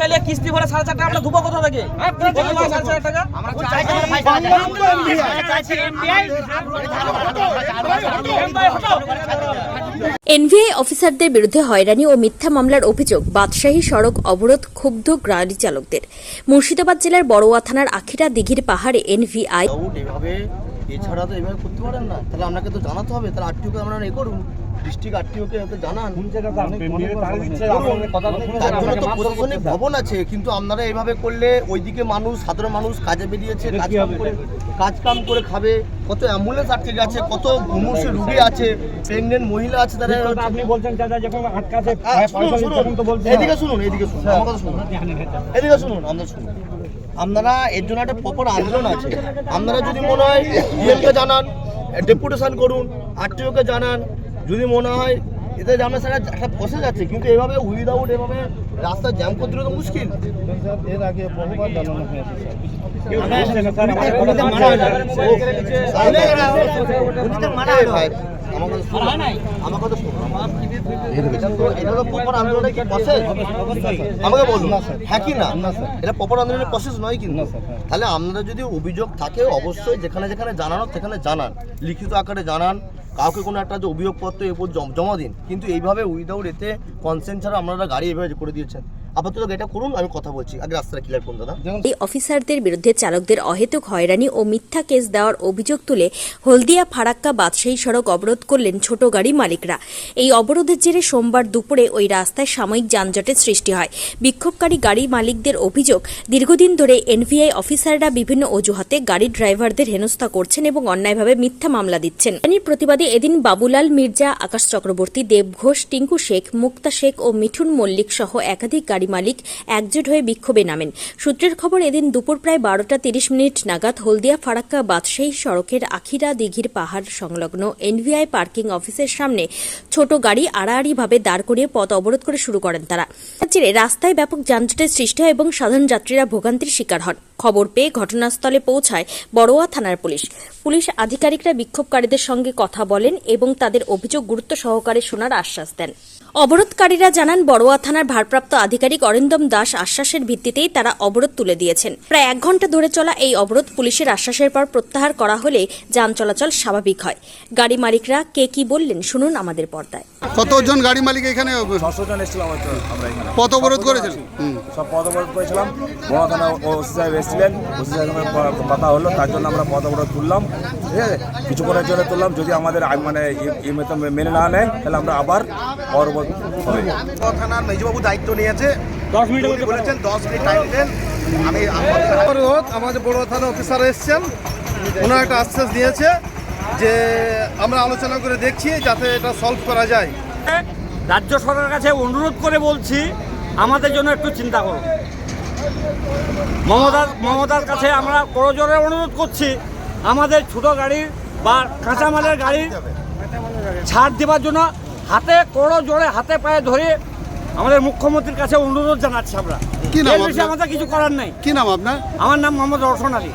চাইলে কিস্তি ভরে সাড়ে চার টাকা আমরা ধুবো কোথা থেকে? সাড়ে চার টাকা। এনভিআই অফিসারদের বিরুদ্ধে হয়রানি ও মিথ্যা মামলার অভিযোগ বাদশাহী সড়ক অবরোধ ক্ষুব্ধ গাড়ি চালকদের। মুর্শিদাবাদ জেলার বড়োয়া থানার আখিরা দিঘির পাহাড়ে এনভিআই এছাড়া তো এভাবে করতে পারেন না। তাহলে আপনাকে তো জানাতে হবে। তাহলে আরটিওকে আপনারা এ করুন। ডিস্ট্রিক্ট আরটিওকে হয়তো জানান। তার জন্য তো প্রশাসনিক ভবন আছে কিন্তু আপনারা এইভাবে করলে ওইদিকে মানুষ সাধারণ মানুষ কাজে বেরিয়েছে কাজ কাম করে কাজ কাম করে খাবে। কত অ্যাম্বুলেন্স আটকে গেছে কত মুমূর্ষু রুগী আছে প্রেগনেন্ট মহিলা আছে তারা আপনি বলছেন চাচা যখন এদিকে শুনুন এদিকে শুনুন আমার কথা শুনুন। এদিকে শুনুন আপনারা শুনুন। আপনারা এর জন্য একটা প্রপার আন্দোলন আছে। আপনারা যদি মনে হয় ডিএমকে জানান ডেপুটেশন করুন আরটিওকে জানান যদি মনে হয় এতে আপনার সাথে একটা প্রসেস আছে কিন্তু এভাবে উইদাউট এভাবে রাস্তা জ্যাম করতে তো মুশকিল এর আগে বহুবার জানানো হয়েছে? আমাকে বলুন হ্যাঁ কি না এটা প্রপার আন্দোলনের প্রসেস নয় কিন্তু তাহলে আপনারা যদি অভিযোগ থাকে অবশ্যই যেখানে যেখানে জানানো সেখানে জানান লিখিত আকারে জানান কাউকে কোনো একটা যে অভিযোগপত্র এরপর জম- দিন। কিন্তু এইভাবে উইদাউট এতে কনসেন্ট ছাড়া আপনারা গাড়ি এভাবে করে দিয়েছেন। আপাতত এটা করুন আমি কথা বলছি। আগে রাস্তাটা ক্লিয়ার করুন দাদা। এই অফিসারদের বিরুদ্ধে চালকদের অহেতুক হয়রানি ও মিথ্যা কেস দেওয়ার অভিযোগ তুলে হলদিয়া ফারাক্কা বাদশাহী সড়ক অবরোধ করলেন ছোট গাড়ি মালিকরা। এই অবরোধের জেরে সোমবার দুপুরে ওই রাস্তায় সাময়িক যানজটের সৃষ্টি হয়। বিক্ষোভকারী গাড়ি মালিকদের অভিযোগ দীর্ঘদিন ধরে এনভিআই অফিসাররা বিভিন্ন অজুহাতে গাড়ি ড্রাইভারদের হেনস্থা করছেন এবং অন্যায়ভাবে মিথ্যা মামলা দিচ্ছেন। এর প্রতিবাদে এদিন বাবুলাল মির্জা আকাশ চক্রবর্তী দেব ঘোষ টিঙ্কু শেখ মুক্তা শেখ ও মিঠুন মল্লিক সহ একাধিক গাড়ি মালিক একজোট হয়ে বিক্ষোভে নামেন। সূত্রের খবর, এদিন দুপুর প্রায় বারোটা তিরিশ মিনিট নাগাদ হলদিয়া ফারাক্কা বাদশাহী সড়কের আখিরা দিঘির পাহাড় সংলগ্ন এনভিআই পার্কিং অফিসের সামনে ছোট গাড়ি আড়াআড়িভাবে দাঁড় করিয়ে পথ অবরোধ করে শুরু করেন তার। রাস্তায় ব্যাপক যানজটের সৃষ্টি হয় এবং সাধারণ যাত্রীরা ভোগান্তির শিকার হন। খবর পেয়ে ঘটনাস্থলে পৌঁছায় বড়োয়া থানার পুলিশ। পুলিশ আধিকারিকরা বিক্ষোভকারীদের সঙ্গে কথা বলেন এবং তাদের অভিযোগ গুরুত্ব সহকারে শোনার আশ্বাস দেন। অবরোধকারীরা জানান বড়োয়া থানার ভারপ্রাপ্ত আধিকারিক অরিন্দম দাস আশ্বাসের ভিত্তিতেই তারা অবরোধ তুলে দিয়েছেন। প্রায় এক ঘণ্টা ধরে চলা এই অবরোধ পুলিশের আশ্বাসের পর প্রত্যাহার করা হলে যান চলাচল স্বাভাবিক হয়। গাড়ি মালিকরা কে কি বললেন শুনুন আমাদের পর্দায়। কতজন গাড়ি মালিক এখানে? জন এসেছিলাম হয়তো আমরা এখানে। পথ অবরোধ করেছেন? সব পদ অবরোধ করেছিলাম। বড় থানা ওসি সাহেব এসেছিলেন। ওসি সাহেবের কথা হলো তার জন্য আমরা পদ অবরোধ তুললাম। ঠিক আছে? কিছুক্ষণের জন্য তুললাম। যদি আমাদের মানে মেনে না নেয় তাহলে আমরা আবার অবরোধ হবে থানার মেজবাবু দায়িত্ব নিয়েছে। দশ মিনিটের মধ্যে বলেছেন দশ মিনিট টাইম দেন। আমি অনুরোধ আমাদের বড় থানা অফিসার এসছেন। ওনার একটা আশ্বাস দিয়েছে যে আমরা আলোচনা করে দেখছি যাতে এটা সলভ করা যায়। রাজ্য সরকারের কাছে অনুরোধ করে বলছি আমাদের জন্য একটু চিন্তা করুন। মমতার মমতার কাছে আমরা করজোরে অনুরোধ করছি আমাদের ছোট গাড়ির বা কাঁচামালের গাড়ির ছাড় দেওয়ার জন্য হাতে করো জোরে হাতে পায়ে ধরে আমাদের মুখ্যমন্ত্রীর কাছে অনুরোধ জানাচ্ছি আমরা। কি নাম আমাদের কিছু করার নাই। কি নাম আপনার? আমার নাম মোহাম্মদ রওশন আলী।